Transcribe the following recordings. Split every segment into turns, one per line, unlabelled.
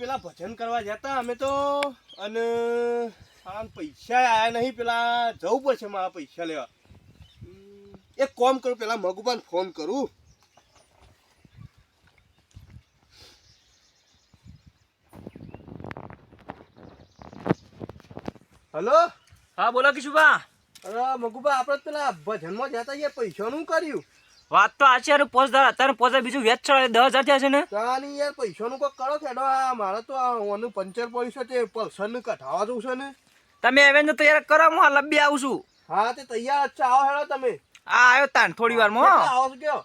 પેલા ભજન કરવા જતા અમે તો અને આ પૈસા આયા નહીં પેલા જવું પડશે મારા પૈસા લેવા. એક કોમ કરું પેલા મગુબાને ફોન કરું. હલો?
હા બોલો કિશુભા.
અરે મગુબા આપણે પેલા ભજનમાં જતા પૈસા પૈસાનું કર્યું.
વાત તો આ છે અરે પોચ હજાર અત્યારે પોચ બીજું વેચ ચડે દસ હજાર થયા છે ને.
તાની યાર પૈસાનું કોઈ કરો ખેડો. આ મારે તો ઓનું પંચર પૈસા છે તે પલ્સરને કઢાવા જવું છે ને.
તમે એવેન્જર તૈયાર કરો હું આ લબ્બી આવું છું.
હા તે તૈયાર છે. આવો હેડો તમે.
આ આવ્યો તાન થોડી વાર મો.
આવો છો કયો?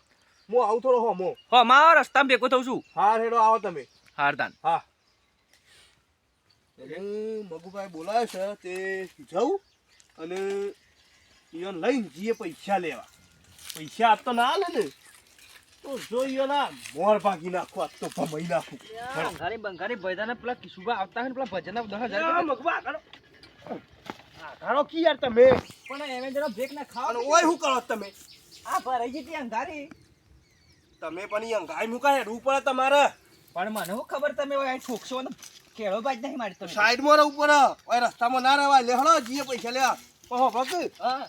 હું આવું થોડો હો મો.
હો માં રસ્તામાં ભેગો થઉં છું.
હા હેડો આવો તમે.
હાર તાન
હા. એટલે મગુભાઈ બોલાવે છે તે જવું અને ઈયોને લઈને જઈએ પૈસા લેવા. પૈસા આપતો ના લે ને. તો જોઈએ ના મોર ભાગી નાખો આજ તો ભમાઈ નાખું.
બંગારી બંગારી ભૈદાને પેલા કિશુભા આવતા હોય ને પેલા ભજન દસ
હજાર મગવા આગળ આઘાડો કી યાર તમે?
પણ એવેન્જર બ્રેક ના
ખાવ ઓય શું કરો તમે?
આ ભરાઈ તી અંધારી.
તમે પણ ઈ અંગાઈ મુકાય પડે તમારે.
પણ મને હું ખબર તમે ઓય ઠોકશો ને કેળો બાજ નહીં મારી તમે.
સાઈડમાં રહું પડે ઓય રસ્તામાં ના રહેવાય. લે હળો જીએ પૈસા લેવા પહો ભગ
હા.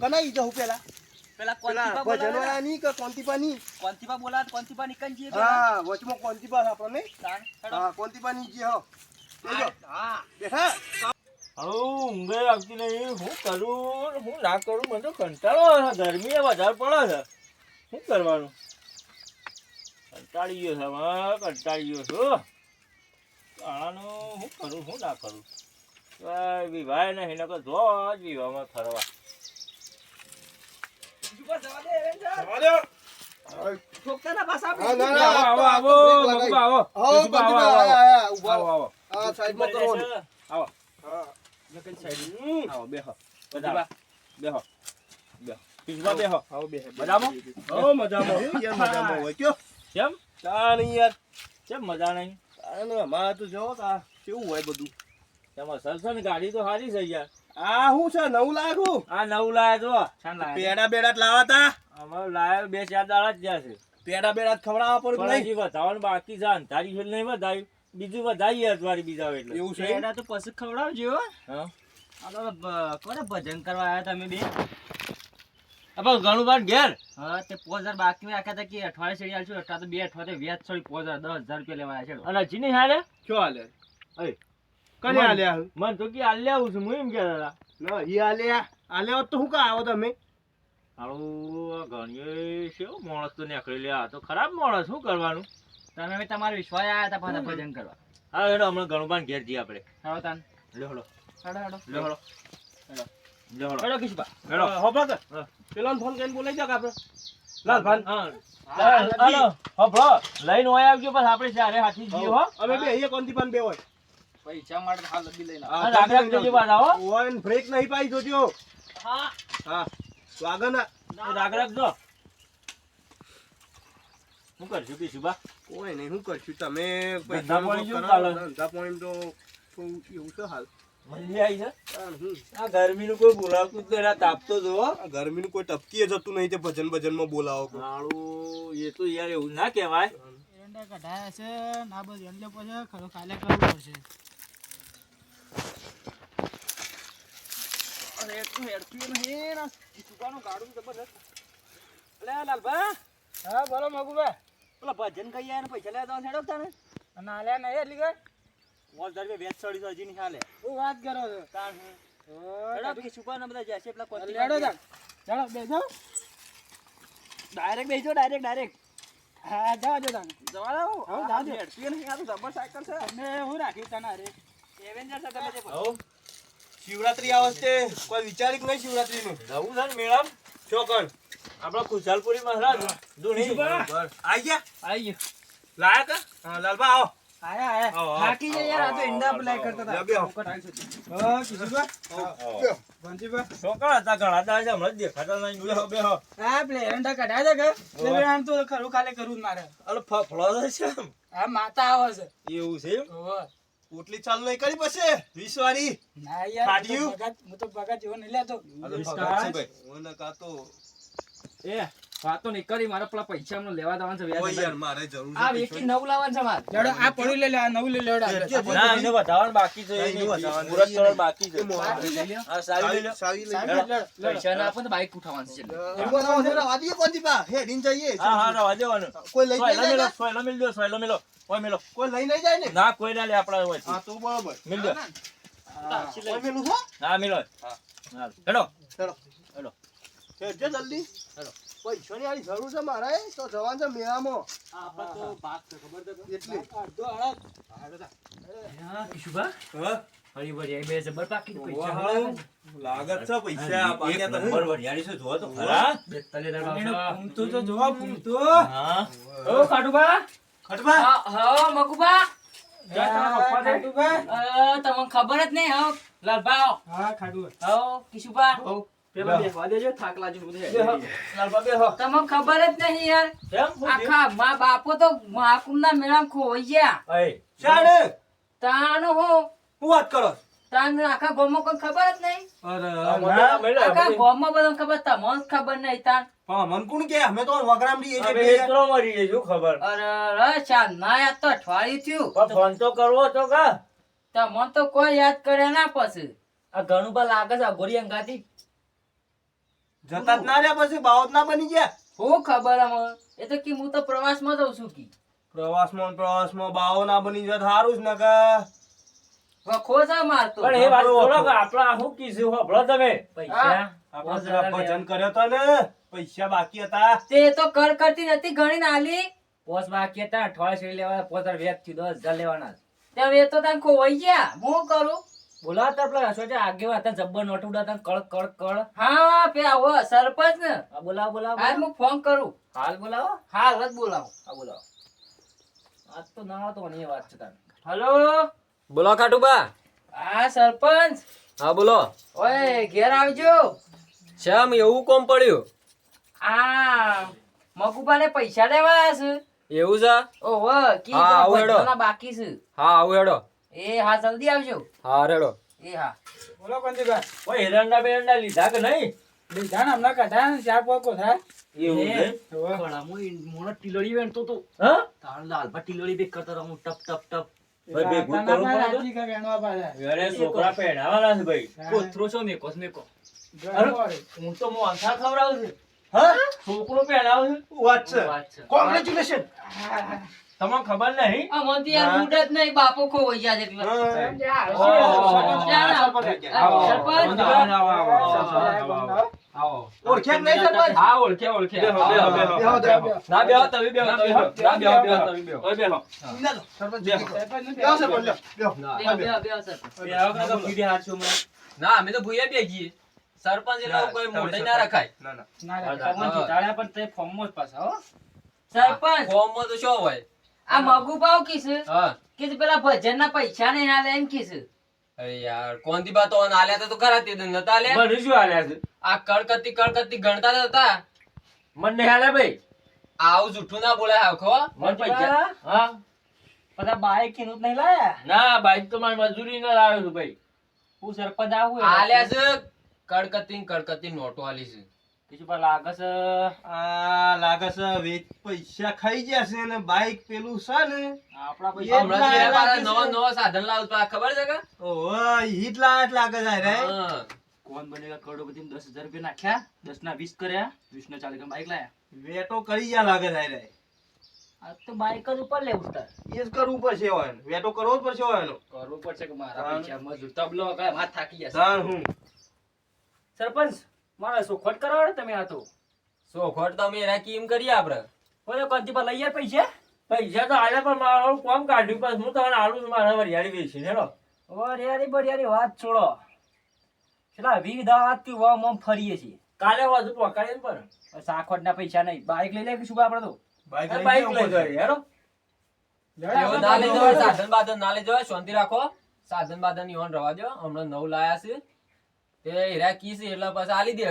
કનાઈ જાઉં પેલા.
પેલા
પેલા
કોન્તીપા
ની. કે કોંતીપા ની
કોન્તીપા બોલાવે કોન્તીપા નીકળ જઈએ
હા વચમાં કોંતીપા છે આપણને?
તાણ
હા કોંતીપા ની જે હો
હા.
બેઠા.
હવે ઊંઘે આવતી નહીં. હું કરું? હું ના કરું? મને તો કંટાળો આવે ગરમી એ વધારે પડે છે. શું કરવાનું? કંટાળી ગયો છે હવે કંટાળી ગયો છું. આનું શું કરું? શું ના કરું? વિવાહ નહીં નકર જો જ વિવાહમાં ફરવા. મજા નહીં?
અમારે તો જો કા કેવું હોય બધું.
એમાં સરસ ગાડી તો સારી છે યાર.
આ શું છે નવું લાગુ
આ નવું લાયા જો
પેડા બેડા લાવા તા.
અમારું લાયા બે ચાર દાડા જ ગયા છે.
પેડા બેડા ખવડાવવા પડે નહીં?
હજી વધારવાનું બાકી છે તારી ફેલ નહીં વધાર્યું બીજું વધારી અજવાળી બીજા એટલે.
એવું છે
પેડા તો પછી ખવડાવજો હા. કોને ભજન કરવા આવ્યા તમે બે?
આપણે ઘણું વાર ઘેર?
હા તે પોચ હજાર બાકી રાખ્યા હતા કે અઠવાડિયે ચડી આલશું? અઠવા તો બે અઠવાડિયે વ્યાજ છોડી પોચ હજાર દસ હજાર રૂપિયા લેવા આવ્યા છે.
અને હજી નહીં હાલે?
શું હાલે? કને આલ્યા?
મન તો કે આલ્યા હું છું હું એમ કહેતા હતા.
ના ઈ આલ્યા. આલ્યા હોત તો શું કા આવો તમે?
હારું ઘણી છે હો, માણસ તો નીકળી લ્યા. તો ખરાબ માણસ શું કરવાનું?
તમે હવે તમારા વિશ્વાસ આવ્યા હતા પાછા ભજન કરવા.
હા હેડો હમણાં ઘણું બાર ઘેર જઈએ આપણે.
હેડો તાન.
લે હળો
હેડો હેડો.
લે હળો લે હળો
હેડો. કિશુભા
હેડો.
હો ભાગ.
હા.
ફોન કરીને બોલાઈ જાવ આપણે? લાલ ભાન.
હા.
હા,
હાલો હભળો લઈને ઓય આવજો બસ આપણે ચારે હાથી જઈએ હો.
અમે બે અહીંયા પણ બે હોય.
પૈસા માટે હાલ લબી લઈને
હા,
હા, રાખ રાખ જોજો પાછા, હો.
ઓય બ્રેક નહીં પાઈ જોજો.
હા.
હા વાગન
રાગ રાખજો. શું કરશું કીશું બા
કોઈ નહીં શું કરશું? તમે
ધંધા પાણી
કોક
કેવું
ધંધા પાણી તો એવું છે હાલ.
મંદી આવી છે? આ ગરમીનું કોઈ બોલાવતું જ નહીં, તાપતો જો
આ ગરમીનું કોઈ ટપકી જતું નહીં તે ભજન ભજનમાં બોલાવો. કોઈ.
એ તો યાર એવું ના કહેવાય.
એરંડા કઢાયા છે ના બધું એટલે પછી ખરો કાલે કરવું પડશે. હા
ભજન કઈ પૈસા લેવા જવાનું હેડો તાને
અને આલ્યા નહીં એટલી કઈ
મોલ ધરવે વેચ
શું વાત કરો છો
તાણ હેડો કિશુભા ને બધા જશે પેલા કોન્તી
લેડો તાન ચાલો બેસો
ડાયરેક્ટ ડાયરેક્ટ
હા જાઓ જો તાન
જવા દો
હા,
તો સાયકલ છે
તમે હું રાખ્યું તને અરે
એવેન્જર છે તમે જે.
શિવરાત્રી આવે છે કોઈ વિચારી નહીં શિવરાત્રી નું
જવું છે ને મેળામ?
ચોકણ
આપણા ખુશાલપુરીમાં હરા ધૂણી
બસ. આઈ ગયા?
આઈ ગયા.
લાયા કા? હા લાલબા આવો.
આયા આયા. થાકી જાય યાર આ તો ઈંડા બુલાઈ કરતા
લે
હતા. હા
છોકરા ઘણા હતા હમણાં દેખાતા નહીં.
હા પેલે કઢાયા છે કે? આમ તો ખરું કાલે કરવું મારે.
અરે ફળો છે એમ.
માતા આવે છે.
એવું છે એમ?
પોટલી ચાલુ નહીં કરી પછી? વીસ વાળી
ના યાર હું તો ભગત હું તો ભગત જેવો નહીં લેતો.
ભગત છે ભાઈ.
ઓને કાં
એ
વાતો નહીં કરી મારે પેલા પૈસા અમને લેવા દેવાનું છે વ્યાજ
ઓય યાર
અંદર.
મારે જરૂર
આ વેચી નવું લાવવાનું છે મારે.
લેવડો આ પડ્યું લે આ નવું લઈ લેવડો આ
જે- જે-
ના એને વધારવાનું બાકી છે એને
એનું વધારવાનું
મુહૂર્ત બાકી છે.
એ મોહન.
બાકી લઈ લ્યો.
હા સારી લઈ
સાવી લઈ
સાહેબ,
લો.
લેવડો, લેવડો.
પૈસા ના આપો તો બાઈક ઉઠાવવાનું છે.
એ બધા મને રવા દઈએ કોણ દીપા? હેડીને જઈએ.
હા હા રવા દેવાનું.
કોઈ લઈ
મેલો
જાય
સોયલો મેલ દો સોયલો મેલો. ઓય મેલો.
કોઈ લઈ નહીં જાય ને?
ના કોઈ ના લે
હા
હોય.
તો બરોબર.
મેલ દો.
કોઈ પેલું
હા મેલો હા. હેડો.
હેડો.
હેડો.
હેડજો જલ્દી. પૈસાની આની જરૂર છે મારે તો જવાનું છે મેળામાં. એટલે.
હા, કિશુભા?
હા?
હરી ભરી બે જબર પાકી પૈસા
લાગત છે પૈસા બાકી તો
નંબર વરિયાળી છે જોવો તો ખરા.
બે તલે દરબાર છે.
ફૂમતું તો જોવો, ફૂમતું.
હા.
ઓ
ખટબા
હા તમને ખબર જ નહીં હો. ખાડુ
હો.
કિશુભા.
પેલા દેજો.
તમને ખબર જ નહીં યાર.
કેમ
આખા મા બાપો તો મહાકુંભના મેળામાં ખોવાઈ ગયા.
શાણે?
તાનો હો.
હું વાત કરો
તાન આખા ગામમાં કોઈ ખબર જ નહીં.
અરે
આ મોટા મેલો,
આખા
આપણે-
ગામમાં ખબર તમને ખબર નહીં તાન
મન કોણ કે અમે તો વગરામ
ખબર?
અરે ચાલ ના યાદ તો અઠવાડિયું થયું.
પણ ફોન તો કરવો તો કા.
તમને તો કોઈ યાદ કરે ના પછી.
આ ઘણું બા લાગે છે ગોરી અંગાથી
જતા જ ના રહ્યા પછી બાવત ના બની ગયા.
હું ખબર આમ એ તો કે હું તો પ્રવાસમાં જઉં છું કી.
પ્રવાસમાં પ્રવાસમાં બાવો ના બની જાય સારું જ ને કે.
વખો છે મારતો
પણ એ વાત બોલો કે આપણા શું કીધું હોભળો તમે.
પૈસા?
આપણે ભજન કર્યો તો ને પૈસા બાકી હતા.
તે તો કર કરતી નથી ઘણી નાલી.
પોસ બાકી હતા અઠવાડિયે લેવા પોતર વ્યાજથી દસ હજાર લેવાના.
તો તને ખોવાઈ ગયા. હું કરું?
બોલાવતા પેલા રસોઈ આગેવા હતા જબ્બર નોટ ઉડાતા કળ કળ કળ.
હા પે આવો સરપંચ ને.
આ બોલાવો બોલાવો
હાલ હું ફોન કરું.
હાલ બોલાવો.
હાલ જ બોલાવો.
આ બોલાવો. આજ તો ના આવતો મને વાત છે તારે.
હલો?
બોલો કાટુબા
હા સરપંચ.
હા બોલો.
ઓય ઘેર આવજો.
શ્યામ એવું કોમ પડ્યું?
આ મગુબાને પૈસા લેવા છે.
એવું છે?
ઓહો કી. બાકી છે.
હા આવું હેડો.
એ હા જલ્દી આવજો.
હા રેડો.
એ હા.
બોલો કોંતીભાઈ.
ઓય હિરણના બેરણના લીધા કે નહીં?
લીધા ને હમણાં કાઢા ને ચાર પોકો થાય
એવું છે?
હોવે.
ખળામાં ઈ વેણતો તો
હા?
તાણ લાલભા ટીલડી બે કરતો હું ટપ ટપ ટપ.
ભાઈ
રાજી કે વેણવા
છોકરા પહેરાવાના છે ભાઈ.
કોથરો છો મેકો મેકો.
જો
હું તો મોંથા ખવડાવું છું.
હા?
છોકરો પહેરાવું છું?
વાત છે. કોંગ્રેચ્યુલેશન
તમને ખબર નહીં
આ મને તો યાર મૂડ જ નહીં બાપો કો ગયા છે એટલે.
ઓળખ્યા નહીં સરપંચ
હા ઓળખે ઓળખે
બેહો, બેહો, બેહો.
બેહો, બેહો.
ના બેહો તમે બેહો તમે
બેહો,
બેહો. ના બેહો બેહો
બેહો.
તમે બેહો
ઓય બેહો.
સરપંચ
બેહો.
બેહો.
સરપંચને
બેહો, સરપંચ, બેહો.
બેહો, બેહો, બેહો, સરપંચ.
બેહો તો કીધી હાચું
ના અમે તો ભૂયા બેગીએ સરપંચ એટલે કોઈ મોઢે ના રખાય
ના, ના.
ના રે.
પણ તે ફોર્મમાં જ પાછા હો
સરપંચ
ફોર્મ તો શું હોય
આ મગુ ભાવ કીસ?
હા.
કે પેલા ભજન ના પૈસા નહીં હાલે એમ કીસ.
અરે યાર કોણથી બા તો આલ્યા તો ખરા તે નતા આલ્યા?
મને શું આલ્યા છે?
આ કડકતી કડકતી ગણતા હતા
મને હાલે ભાઈ.
આવું જૂઠું ના બોલે હાખો
મને પૈસા હા.
બધા બાઈક કીનું નહીં લાયા?
ના બાઈક તો મારી મજૂરી ના લાવ્યો ભાઈ.
હું સરપંચ આવું
આલ્યા છે. કડકતી ને કડકતી નોટો આલી છે.
બીજું પણ લાગે
આ લાગે વેચ પૈસા ખાઈ ગયા છે ને બાઈક પેલું છે ને
આપણા પૈસા
હમણાં
જ
જે
લાગે
અમારા
છે.
નવા નવા સાધન લાવું ખબર છે કે
ઓય હીટ લાટ લાગે છે રે.
કોણ બનેગા કરોડોપતિ દસ હજાર રૂપિયા નાખ્યા દસ ના વીસ કર્યા વીસ ના ચાલીસ બાઈક લાયા.
વેટો કરી ગયા લાગે છે રે.
આ તો બાઈક જ ઉપર લેવું
એ કરવું પડશે હોય વેટો કરવો જ પડશે હોય
કરવું પડશે કે મારા પૈસા મજૂર તબલો માથ થાકી જશે
હું.
સરપંચ મારા સોખવટ કરવા ને તમે આ તો?
સોખવટ તો અમે રાખી એમ કરીએ આપડે.
બોલો કંતી પર લઈ યાર પૈસા?
પૈસા તો આલે પણ મારું કોમ કાઢ્યું પણ હું તમને આલું મારા વરિયાળી વેચીને હેડો
વરિયાળી બરિયાળી વાત છોડો. કેટલા વીસ દાવાતથી વામ વામ ફરીએ છીએ.
કાલે વધુ પકડીને પણ.
સાખોટ ના પૈસા નહીં. બાઈક લઈ લે કે શું આપણે તો?
બાઈક લઈ.
જાય
હેરો ના લઈ જવાય સાધન બાધન ના લઈ જવાય શાંતિ રાખો. સાધન બાધન ઈવન રવા દો હમણાં નવ લાયા છે. તે હીરા કી છે એટલે પછી આલી દે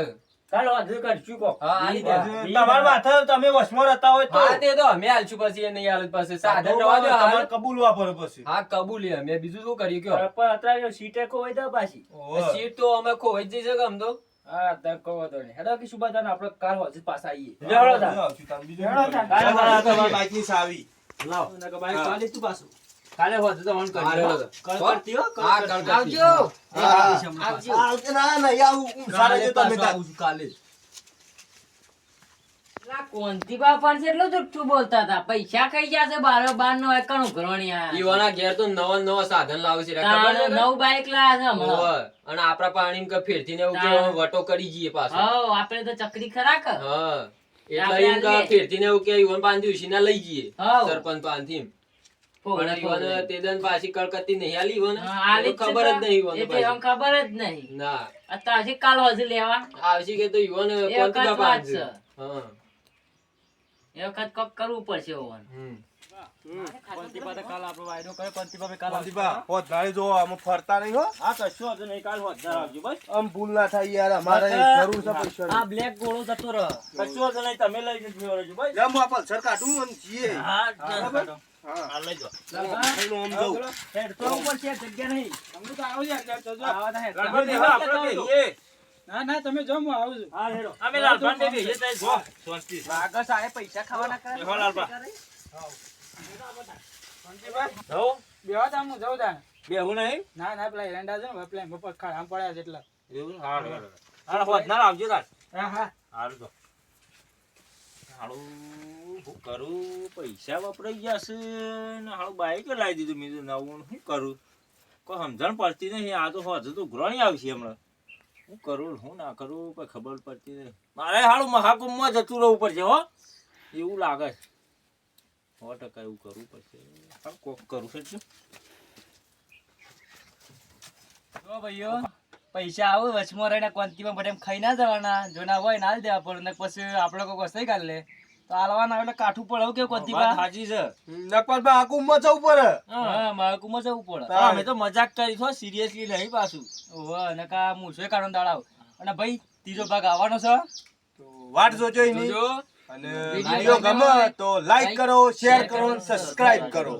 કાલે વધુ કરશું કોક
હા, આલી દે.
હજુ માથે તમે વશમાં રહેતા હોય તો.
હા તે તો અમે આલશું પછી એ નહીં આલું પછી. સાધન રવા દો
તમારે કબૂલવા પડે પછી.
હા કબૂલી અમે. બીજું શું કર્યું કયો
પણ અત્યારે સીટે કોઈ દે પાછી.
સીટ તો અમે ખોવાઈ જ જઈ શકે આમ તો.
હા તને કહો તો હેડો કે સુબાદાન આપણે કાર હોજી આવીએ
હેડો હેડો.
નકર બાઈક ચાલી તું પાછું.
કાલે હોત તો ઓન
કરજો. કરતીઓ હો,
હા.
આવજો. આવજો.
ના, ના, યા, હું- હું સારા જો તમે
કાલે. જ.
આ છે એટલું જુઠ્ઠું બોલતા હતા? પૈસા ખાઈ જશે બાર બાર નો એકણ ઘરોણી
ઈવાના ઘેર તો નવા નવા સાધન લાવે છે?
નવ બાઈક લાયા છે
અને આપણા પાણી કે ફેરથી ને. વટો કરી જઈએ પાછો.
હવ આપણે તો ચકરી ખરા કે
હા. એટલે. ફેરથી ને એવું કે ઈવન પાંચ લઈ જઈએ. સરપંચ પાંચથી.
ફોગડે ફોગડે.
પાછી કલકત્તી નહીં. આલી.
આલી
ખબર જ
ખબર જ
ના.
અત્યારે હજી કાલ હજી લેવા.
આવશે કે તો. હા.
એ વખત કરવું પડશે ઓવન.
હમ.
હોત ફરતા નહીં હો.
આ કશો નહીં. કાલ હોજદાર આવજો બસ.
આમ ભૂલ ના થાય યાર. અમારે જરૂર છે પૈસાની.
આ બ્લેક ગોળો જતો રહે કશો નહીં. તમે લઈ જજો બસ.
લે, પલ્સર કાઢું અને જઈએ.
હા. લઈ જો
ના ના તમે જો હું
હા હેડો
અમે લાલભાન ને બેહીએ જો. શાંતિ.
વાગસ આએ પૈસા ખાવાના કરે
બેહો. હો?
હું જઉં
નહીં?
ના ના પેલા એરંડા છે ને પેલા બપોર ખાડામાં પડ્યા છે એટલે
એવું? હારું, હારું. હારું, આવજો તાર.
હા હા
હારું તો. હારું, શું કરું? પૈસા વપરાઈ છે ને હાલ બાઈક લાવી દીધું. મેં નવું શું કરું? કોઈ સમજણ પડતી નહીં. આ તો હજુ તો ઘણી આવશે હમણાં. શું કરું હું ના કરું કોઈ ખબર પડતી નહીં. મારે હારું મહાકુંભમાં જતું રહેવું પડશે, હો. એવું લાગે છે. સો ટકા એવું કરવું પડશે. હાલ કોક કરું છે?
જો ભાઈઓ, પૈસા આવે, વચમાં રહીને કોંતીમાં બધા ખાઈ ના જવાના. જો ના હોય, ના દેવા પડે. પછી આપણે કોઈ વસ્તુ કાઢ લે તો આલવાના એટલે કાઠું પડે કે
વાત
કોંતીમાં
છે.
નકવાલભાઈ આકુંભમાં જવું પડે.
હા માકુમાં જવું પડે.
અમે તો મજાક કરી છો સિરિયસલી નહીં પાછું.
ઓવે અને કા કાઢો દાડાવ અને ભાઈ ત્રીજો ભાગ આવવાનો છે.
તો વાટ જોજો એની. અને વીડિયો ગમે તો લાઈક કરો શેર કરો અને સબસ્ક્રાઇબ કરો.